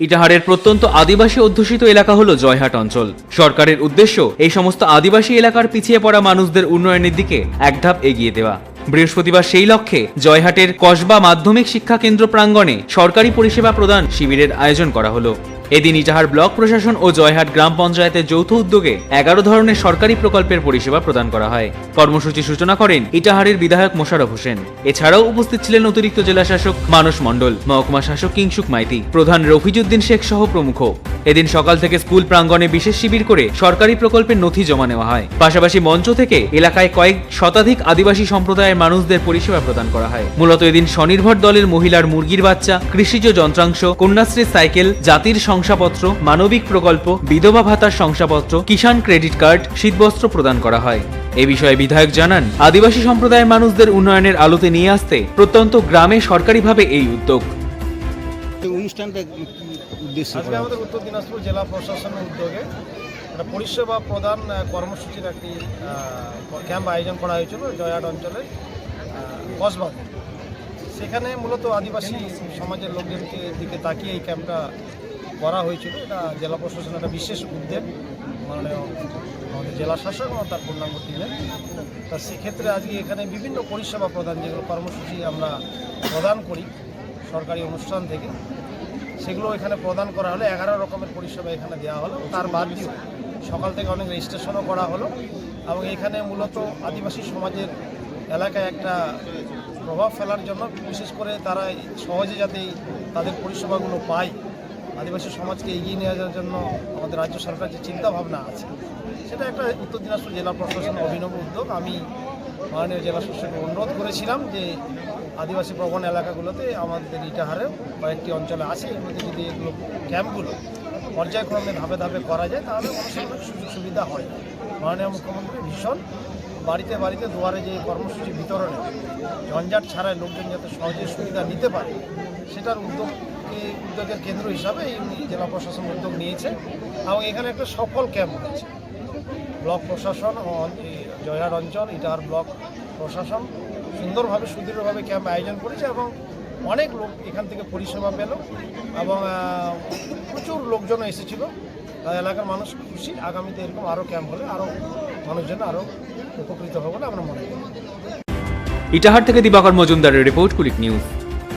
ইটাহারের প্রত্যন্ত আদিবাসী অধ্যুষিত এলাকা হল জয়হাট অঞ্চল। সরকারের উদ্দেশ্য এই সমস্ত আদিবাসী এলাকার পিছিয়ে পড়া মানুষদের উন্নয়নের দিকে এক ধাপ এগিয়ে দেওয়া। বৃহস্পতিবার সেই লক্ষ্যে জয়হাটের কসবা মাধ্যমিক শিক্ষা কেন্দ্র প্রাঙ্গণে সরকারি পরিষেবা প্রদান শিবিরের আয়োজন করা হলো। এদিন ইটাহার ব্লক প্রশাসন ও জয়হাট গ্রাম পঞ্চায়েতের যৌথ উদ্যোগে এগারো ধরনের সরকারি প্রকল্পের পরিষেবা প্রদান করা হয়। কর্মসূচি সূচনা করেন ইটাহারের বিধায়ক মোশারফ হোসেন। এছাড়াও উপস্থিত ছিলেন অতিরিক্ত জেলা শাসক মানস মণ্ডল, মহকুমা শাসক কিংসুক মাইতি, প্রধান রফিজুদ্দিন শেখ সহ প্রমুখ। এদিন সকাল থেকে স্কুল প্রাঙ্গণে বিশেষ শিবির করে সরকারি প্রকল্পের নথি জমা নেওয়া হয়। পাশাপাশি মঞ্চ থেকে এলাকায় কয়েক শতাধিক আদিবাসী সম্প্রদায়ের মানুষদের পরিষেবা প্রদান করা হয়। মূলত এদিন স্বনির্ভর দলের মহিলার মুরগির বাচ্চা, কৃষিজ যন্ত্রাংশ, কন্যাশ্রী সাইকেল, জাতির শংসাপত্র, মানবিক প্রকল্প, বিধবা ভাতার শংসাপত্র, কিষাণ ক্রেডিট কার্ড, শীতবস্ত্র প্রদান করা হয়। এ বিষয়ে বিধায়ক জানান, আদিবাসী সম্প্রদায়ের মানুষদের উন্নয়নের আলোতে নিয়ে আসতে প্রত্যন্ত গ্রামে সরকারিভাবে এই উদ্যোগ। অনুষ্ঠানটা উদ্দেশ্য আজকে আমাদের উত্তর দিনাজপুর জেলা প্রশাসনের উদ্যোগে একটা পরিষেবা প্রদান কর্মসূচির একটি ক্যাম্প আয়োজন করা হয়েছিল জয়াট অঞ্চলে কসবাতে সেখানে মূলত আদিবাসী সমাজের লোকজনকে দিকে তাকিয়ে এই ক্যাম্পটা করা হয়েছিল। এটা জেলা প্রশাসনের একটা বিশেষ উদ্যোগ মাননীয় আমাদের জেলা শাসক এবং তার পূর্ণাঙ্গ টিমের তা সেক্ষেত্রে আজকে এখানে বিভিন্ন পরিষেবা প্রদান যেগুলো কর্মসূচি আমরা প্রদান করি সরকারি অনুষ্ঠান থেকে সেগুলো এখানে প্রদান করা হলো। এগারো রকমের পরিষেবা এখানে দেওয়া হলো। তার বাদ দিয়েও সকাল থেকে অনেক রেজিস্ট্রেশনও করা হলো এবং এখানে মূলত আদিবাসী সমাজের এলাকায় একটা প্রভাব ফেলার জন্য বিশেষ করে তারা সহজে যাতে তাদের পরিষেবাগুলো পায়, আদিবাসী সমাজকে এগিয়ে নিয়ে যাওয়ার জন্য আমাদের রাজ্য সরকার যে চিন্তাভাবনা আছে, সেটা একটা উত্তর দিনাজপুর জেলা প্রশাসনের অভিনব উদ্যোগ। আমি মাননীয় জেলা শাসককে অনুরোধ করেছিলাম যে আদিবাসী প্রবণ এলাকাগুলোতে আমাদের ইটাহারেও কয়েকটি অঞ্চলে আছে এগুলোতে যদি এগুলো ক্যাম্পগুলো পর্যায়ক্রমে ধাপে ধাপে করা যায়, তাহলে অনেক সুযোগ সুবিধা হয় মাননীয় মুখ্যমন্ত্রী ভীষণ বাড়িতে বাড়িতে দুয়ারে যে কর্মসূচি বিতরণে ঝঞ্ঝাট ছাড়াই লোকজন যাতে সহজে সুবিধা নিতে পারে, সেটার উদ্যোগকে উদ্যোগের কেন্দ্র হিসাবে এই জেলা প্রশাসন উদ্যোগ নিয়েছে এবং এখানে একটা সফল ক্যাম্প হয়েছে। ব্লক প্রশাসন ও জয়হাট অঞ্চল ইটাহার ব্লক প্রশাসন সুন্দরভাবে, সুদৃঢ়ভাবে ক্যাম্প আয়োজন করেছে এবং অনেক লোক এখান থেকে পরিষেবা পেল এবং প্রচুর লোকজন এসেছিল। এলাকার মানুষ খুশি। আগামীতে এরকম আরও ক্যাম্প হলে আরও মানুষজন আরও উপকৃত হবে বলে আমরা মনে করি। ইটাহার থেকে দিবাকর মজুমদারের রিপোর্ট কুলিক নিউজ।